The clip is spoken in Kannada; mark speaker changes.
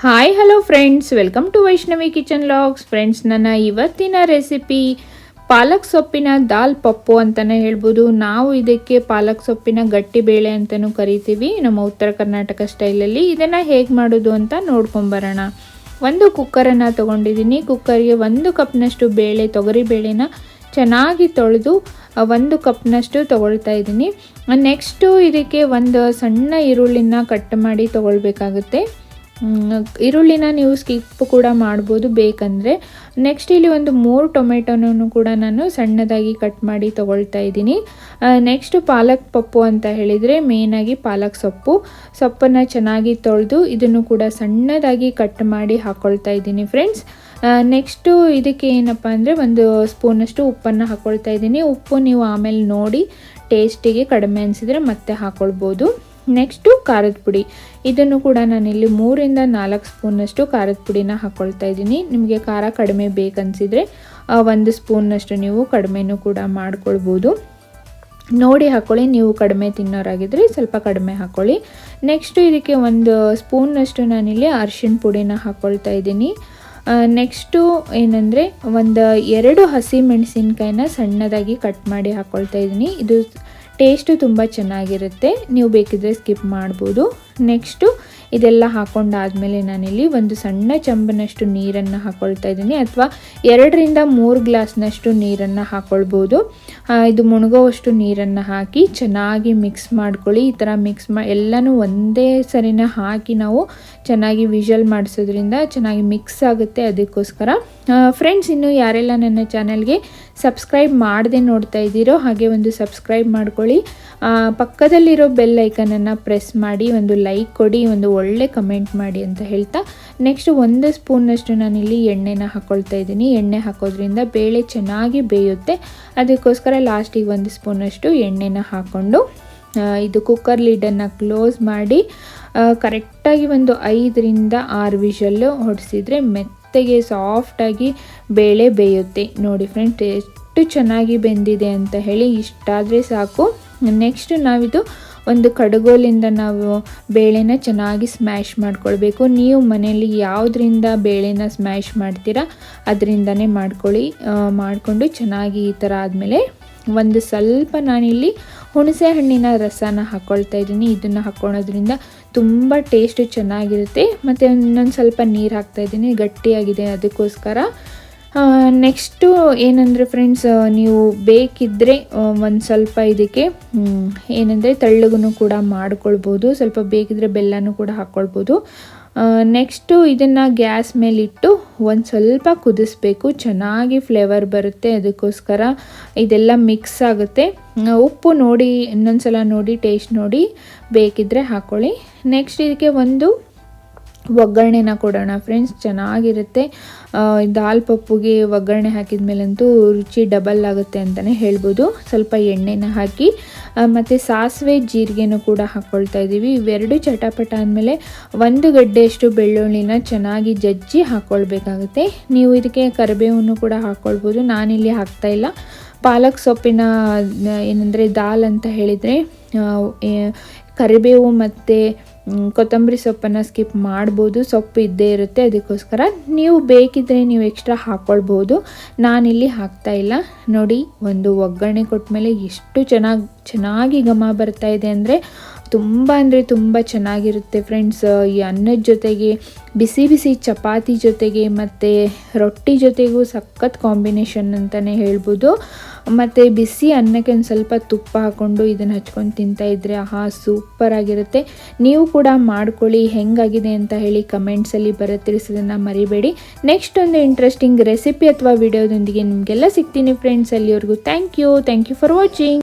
Speaker 1: Hi hello friends welcome to Vaishnavi kitchen vlogs friends ನನ್ನ ಇವತ್ತಿನ ರೆಸಿಪಿ ಪಾಲಕ್ ಸೊಪ್ಪಿನ ದಾಲ್ ಪಪ್ಪು ಅಂತಲೇ ಹೇಳ್ಬೋದು. ನಾವು ಇದಕ್ಕೆ ಪಾಲಕ್ ಸೊಪ್ಪಿನ ಗಟ್ಟಿ ಬೇಳೆ ಅಂತಲೂ ಕರಿತೀವಿ. ನಮ್ಮ ಉತ್ತರ ಕರ್ನಾಟಕ ಸ್ಟೈಲಲ್ಲಿ ಇದನ್ನು ಹೇಗೆ ಮಾಡೋದು ಅಂತ ನೋಡ್ಕೊಂಬರೋಣ. ಒಂದು ಕುಕ್ಕರನ್ನು ತೊಗೊಂಡಿದ್ದೀನಿ. ಕುಕ್ಕರ್ಗೆ ಒಂದು ಕಪ್ನಷ್ಟು ಬೇಳೆ, ತೊಗರಿ ಬೇಳೆನ ಚೆನ್ನಾಗಿ ತೊಳೆದು ಒಂದು ಕಪ್ನಷ್ಟು ತೊಗೊಳ್ತಾ ಇದ್ದೀನಿ. ನೆಕ್ಸ್ಟು ಇದಕ್ಕೆ ಒಂದು ಸಣ್ಣ ಈರುಳ್ಳಿನ ಕಟ್ ಮಾಡಿ ತೊಗೊಳ್ಬೇಕಾಗುತ್ತೆ. ಈರುಳ್ಳಿನ ನೀವು ಸ್ಕಿಪ್ ಕೂಡ ಮಾಡ್ಬೋದು. ಬೇಕಂದರೆ ನೆಕ್ಸ್ಟ್ ಇಲ್ಲಿ ಒಂದು ಮೂರು ಟೊಮೆಟೊನೂ ಕೂಡ ನಾನು ಸಣ್ಣದಾಗಿ ಕಟ್ ಮಾಡಿ ತೊಗೊಳ್ತಾ ಇದ್ದೀನಿ. ನೆಕ್ಸ್ಟು ಪಾಲಕ್ ಪಪ್ಪು ಅಂತ ಹೇಳಿದರೆ ಮೇಯ್ನಾಗಿ ಪಾಲಕ್ ಸೊಪ್ಪು. ಸೊಪ್ಪನ್ನು ಚೆನ್ನಾಗಿ ತೊಳೆದು ಇದನ್ನು ಕೂಡ ಸಣ್ಣದಾಗಿ ಕಟ್ ಮಾಡಿ ಹಾಕ್ಕೊಳ್ತಾ ಇದ್ದೀನಿ ಫ್ರೆಂಡ್ಸ್ ನೆಕ್ಸ್ಟು ಇದಕ್ಕೆ ಏನಪ್ಪ ಅಂದರೆ ಒಂದು ಸ್ಪೂನಷ್ಟು ಉಪ್ಪನ್ನು ಹಾಕ್ಕೊಳ್ತಾ ಇದ್ದೀನಿ. ಉಪ್ಪು ನೀವು ಆಮೇಲೆ ನೋಡಿ ಟೇಸ್ಟಿಗೆ ಕಡಿಮೆ ಅನಿಸಿದರೆ ಮತ್ತೆ ಹಾಕ್ಕೊಳ್ಬೋದು ನೆಕ್ಸ್ಟು ಖಾರದ ಪುಡಿ. ಇದನ್ನು ಕೂಡ ನಾನಿಲ್ಲಿ ಮೂರಿಂದ ನಾಲ್ಕು ಸ್ಪೂನಷ್ಟು ಖಾರದ ಪುಡಿನ ಹಾಕ್ಕೊಳ್ತಾ ಇದ್ದೀನಿ. ನಿಮಗೆ ಖಾರ ಕಡಿಮೆ ಬೇಕನ್ಸಿದ್ರೆ ಒಂದು ಸ್ಪೂನ್ನಷ್ಟು ನೀವು ಕಡಿಮೆನೂ ಕೂಡ ಮಾಡ್ಕೊಳ್ಬೋದು. ನೋಡಿ ಹಾಕ್ಕೊಳ್ಳಿ ನೀವು ಕಡಿಮೆ ತಿನ್ನೋರಾಗಿದ್ದರೆ ಸ್ವಲ್ಪ ಕಡಿಮೆ ಹಾಕ್ಕೊಳ್ಳಿ ನೆಕ್ಸ್ಟು ಇದಕ್ಕೆ ಒಂದು ಸ್ಪೂನ್ನಷ್ಟು ನಾನಿಲ್ಲಿ ಅರ್ಶಿನ ಪುಡಿನ ಹಾಕ್ಕೊಳ್ತಾ ಇದ್ದೀನಿ. ನೆಕ್ಸ್ಟು ಏನಂದರೆ, ಒಂದು ಎರಡು ಹಸಿ ಮೆಣಸಿನ್ಕಾಯಿನ ಸಣ್ಣದಾಗಿ ಕಟ್ ಮಾಡಿ ಹಾಕ್ಕೊಳ್ತಾ ಇದ್ದೀನಿ. ಇದು ಟೇಸ್ಟು ತುಂಬ ಚೆನ್ನಾಗಿರುತ್ತೆ. ನೀವು ಬೇಕಿದ್ರೆ ಸ್ಕಿಪ್ ಮಾಡ್ಬೋದು. ನೆಕ್ಸ್ಟು ಇದೆಲ್ಲ ಹಾಕೊಂಡಾದ್ಮೇಲೆ ನಾನಿಲ್ಲಿ ಒಂದು ಸಣ್ಣ ಚಂಬನಷ್ಟು ನೀರನ್ನು ಹಾಕೊಳ್ತಾ ಇದ್ದೀನಿ. ಅಥವಾ ಎರಡರಿಂದ ಮೂರು ಗ್ಲಾಸ್ನಷ್ಟು ನೀರನ್ನು ಹಾಕ್ಕೊಳ್ಬೋದು ಇದು ಮುಣಗೋವಷ್ಟು ನೀರನ್ನು ಹಾಕಿ ಚೆನ್ನಾಗಿ ಮಿಕ್ಸ್ ಮಾಡ್ಕೊಳ್ಳಿ. ಈ ಥರ ಮಿಕ್ಸ್ ಮಾ, ಎಲ್ಲನೂ ಒಂದೇ ಸರಿನ ಹಾಕಿ ನಾವು ಚೆನ್ನಾಗಿ ವಿಷಲ್ ಮಾಡಿಸೋದ್ರಿಂದ ಚೆನ್ನಾಗಿ ಮಿಕ್ಸ್ ಆಗುತ್ತೆ ಅದಕ್ಕೋಸ್ಕರ. ಫ್ರೆಂಡ್ಸ್, ಇನ್ನು ಯಾರೆಲ್ಲ ನನ್ನ ಚಾನಲ್ಗೆ ಸಬ್ಸ್ಕ್ರೈಬ್ ಮಾಡದೆ ನೋಡ್ತಾ ಇದ್ದೀರೋ ಹಾಗೆ ಒಂದು ಸಬ್ಸ್ಕ್ರೈಬ್ ಮಾಡ್ಕೊಳ್ಳಿ. ಪಕ್ಕದಲ್ಲಿರೋ ಬೆಲ್ ಐಕನನ್ನು ಪ್ರೆಸ್ ಮಾಡಿ ಒಂದು ಲೈಕ್ ಕೊಡಿ, ಒಂದು ಒಳ್ಳೆ ಕಮೆಂಟ್ ಮಾಡಿ ಅಂತ ಹೇಳ್ತಾ ನೆಕ್ಸ್ಟ್ ಒಂದು ನಾನು ನಾನಿಲ್ಲಿ ಎಣ್ಣೆನ ಹಾಕ್ಕೊಳ್ತಾ ಇದ್ದೀನಿ. ಎಣ್ಣೆ ಹಾಕೋದ್ರಿಂದ ಬೇಳೆ ಚೆನ್ನಾಗಿ ಬೇಯುತ್ತೆ. ಅದಕ್ಕೋಸ್ಕರ ಲಾಸ್ಟಿಗೆ ಒಂದು ಸ್ಪೂನಷ್ಟು ಎಣ್ಣೆನ ಹಾಕ್ಕೊಂಡು ಇದು ಕುಕ್ಕರ್ ಲಿಡನ್ನು ಕ್ಲೋಸ್ ಮಾಡಿ ಕರೆಕ್ಟಾಗಿ ಒಂದು ಐದರಿಂದ ಆರು ವಿಷಲ್ಲು ಹೊಡಿಸಿದ್ರೆ ಮೆತ್ತಗೆ ಸಾಫ್ಟಾಗಿ ಬೇಳೆ ಬೇಯುತ್ತೆ. ನೋಡಿ ಫ್ರೆಂಡ್ ಎಷ್ಟು ಚೆನ್ನಾಗಿ ಬೆಂದಿದೆ ಅಂತ ಹೇಳಿ ಇಷ್ಟಾದರೆ ಸಾಕು. ನೆಕ್ಸ್ಟ್ ನಾವಿದು ಒಂದು ಕಡುಗೋಲಿಂದ ನಾವು ಬೇಳೆನ ಚೆನ್ನಾಗಿ ಸ್ಮ್ಯಾಶ್ ಮಾಡ್ಕೊಳ್ಬೇಕು. ನೀವು ಮನೆಯಲ್ಲಿ ಯಾವುದರಿಂದ ಬೇಳೆನ ಸ್ಮ್ಯಾಶ್ ಮಾಡ್ತೀರಾ, ಅದರಿಂದನೇ ಮಾಡ್ಕೊಳ್ಳಿ. ಮಾಡಿಕೊಂಡು ಚೆನ್ನಾಗಿ ಈ ಥರ ಆದಮೇಲೆ ಒಂದು ಸ್ವಲ್ಪ ನಾನಿಲ್ಲಿ ಹುಣಸೆ ಹಣ್ಣಿನ ರಸನ ಹಾಕ್ಕೊಳ್ತಾ ಇದ್ದೀನಿ. ಇದನ್ನು ಹಾಕ್ಕೊಳೋದ್ರಿಂದ ತುಂಬ ಟೇಸ್ಟು ಚೆನ್ನಾಗಿರುತ್ತೆ. ಮತ್ತು ಇನ್ನೊಂದು ಸ್ವಲ್ಪ ನೀರು ಹಾಕ್ತಾಯಿದ್ದೀನಿ ಗಟ್ಟಿಯಾಗಿದೆ ಅದಕ್ಕೋಸ್ಕರ ನೆಕ್ಸ್ಟು ಏನಂದರೆ ಫ್ರೆಂಡ್ಸ್ ನೀವು ಬೇಕಿದ್ದರೆ ಒಂದು ಸ್ವಲ್ಪ ಇದಕ್ಕೆ ಏನಂದರೆ ತಳ್ಳಗೂ ಕೂಡ ಮಾಡ್ಕೊಳ್ಬೋದು, ಸ್ವಲ್ಪ ಬೇಕಿದ್ರೆ ಬೆಲ್ಲನೂ ಕೂಡ ಹಾಕ್ಕೊಳ್ಬೋದು ನೆಕ್ಸ್ಟು ಇದನ್ನು ಗ್ಯಾಸ್ ಮೇಲಿಟ್ಟು ಒಂದು ಸ್ವಲ್ಪ ಕುದಿಸ್ಬೇಕು, ಚೆನ್ನಾಗಿ ಫ್ಲೇವರ್ ಬರುತ್ತೆ ಅದಕ್ಕೋಸ್ಕರ. ಇದೆಲ್ಲ ಮಿಕ್ಸ್ ಆಗುತ್ತೆ. ಉಪ್ಪು ನೋಡಿ ಇನ್ನೊಂದು ಸಲ ನೋಡಿ ಟೇಸ್ಟ್ ನೋಡಿ ಬೇಕಿದ್ದರೆ ಹಾಕ್ಕೊಳ್ಳಿ ನೆಕ್ಸ್ಟ್ ಇದಕ್ಕೆ ಒಂದು ಒಗ್ಗರಣೆನ ಕೊಡೋಣ ಫ್ರೆಂಡ್ಸ್, ಚೆನ್ನಾಗಿರುತ್ತೆ. ದಾಲ್ ಪಪ್ಪುಗೆ ಒಗ್ಗರಣೆ ಹಾಕಿದ ಮೇಲಂತೂ ರುಚಿ ಡಬಲ್ ಆಗುತ್ತೆ ಅಂತಲೇ ಹೇಳ್ಬೋದು. ಸ್ವಲ್ಪ ಎಣ್ಣೆನ ಹಾಕಿ ಮತ್ತು ಸಾಸಿವೆ ಜೀರಿಗೆನೂ ಕೂಡ ಹಾಕ್ಕೊಳ್ತಾ ಇದ್ದೀವಿ. ಇವೆರಡು ಚಟಪಟ ಆದಮೇಲೆ ಒಂದು ಗಡ್ಡೆಯಷ್ಟು ಬೆಳ್ಳುಳ್ಳಿನ ಚೆನ್ನಾಗಿ ಜಜ್ಜಿ ಹಾಕ್ಕೊಳ್ಬೇಕಾಗುತ್ತೆ ನೀವು ಇದಕ್ಕೆ ಕರಿಬೇವನ್ನು ಕೂಡ ಹಾಕ್ಕೊಳ್ಬೋದು ನಾನಿಲ್ಲಿ ಹಾಕ್ತಾಯಿಲ್ಲ ಪಾಲಕ್ ಸೊಪ್ಪಿನ ಏನಂದರೆ ದಾಲ್ ಅಂತ ಹೇಳಿದರೆ ಕರಿಬೇವು ಮತ್ತು ಕೊತ್ತಂಬರಿ ಸೊಪ್ಪನ್ನು ಸ್ಕಿಪ್ ಮಾಡ್ಬೋದು. ಸೊಪ್ಪು ಇದ್ದೇ ಇರುತ್ತೆ, ಅದಕ್ಕೋಸ್ಕರ ನೀವು ಬೇಕಿದ್ದರೆ ನೀವು ಎಕ್ಸ್ಟ್ರಾ ಹಾಕ್ಕೊಳ್ಬೋದು ನಾನಿಲ್ಲಿ ಹಾಕ್ತಾ ಇಲ್ಲ. ನೋಡಿ, ಒಂದು ಒಗ್ಗರಣೆ ಕೊಟ್ಟ ಮೇಲೆ ಎಷ್ಟು ಚೆನ್ನಾಗಿ ಚೆನ್ನಾಗಿ ಘಮ ಬರ್ತಾ ಇದೆ ಅಂದರೆ ತುಂಬ ಅಂದರೆ ತುಂಬ ಚೆನ್ನಾಗಿರುತ್ತೆ ಫ್ರೆಂಡ್ಸ್ ಈ ಅನ್ನದ ಜೊತೆಗೆ, ಬಿಸಿ ಬಿಸಿ ಚಪಾತಿ ಜೊತೆಗೆ ಮತ್ತು ರೊಟ್ಟಿ ಜೊತೆಗೂ ಸಖತ್ ಕಾಂಬಿನೇಷನ್ ಅಂತಲೇ ಹೇಳ್ಬೋದು. ಮತ್ತು ಬಿಸಿ ಅನ್ನಕ್ಕೆ ಒಂದು ಸ್ವಲ್ಪ ತುಪ್ಪ ಹಾಕ್ಕೊಂಡು ಇದನ್ನು ಹಚ್ಕೊಂಡು ತಿಂತಾಯಿದ್ರೆ ಆಹಾ ಸೂಪರಾಗಿರುತ್ತೆ ನೀವು ಕೂಡ ಮಾಡ್ಕೊಳ್ಳಿ, ಹೆಂಗಾಗಿದೆ ಅಂತ ಹೇಳಿ ಕಮೆಂಟ್ಸಲ್ಲಿ ಬರೋ ತಿಳಿಸೋದನ್ನು ಮರಿಬೇಡಿ. ನೆಕ್ಸ್ಟ್ ಒಂದು ಇಂಟ್ರೆಸ್ಟಿಂಗ್ ರೆಸಿಪಿ ಅಥವಾ ವಿಡಿಯೋದೊಂದಿಗೆ ನಿಮಗೆಲ್ಲ ಸಿಗ್ತೀನಿ ಫ್ರೆಂಡ್ಸ್ ಅಲ್ಲಿವರೆಗೂ thank you thank you for watching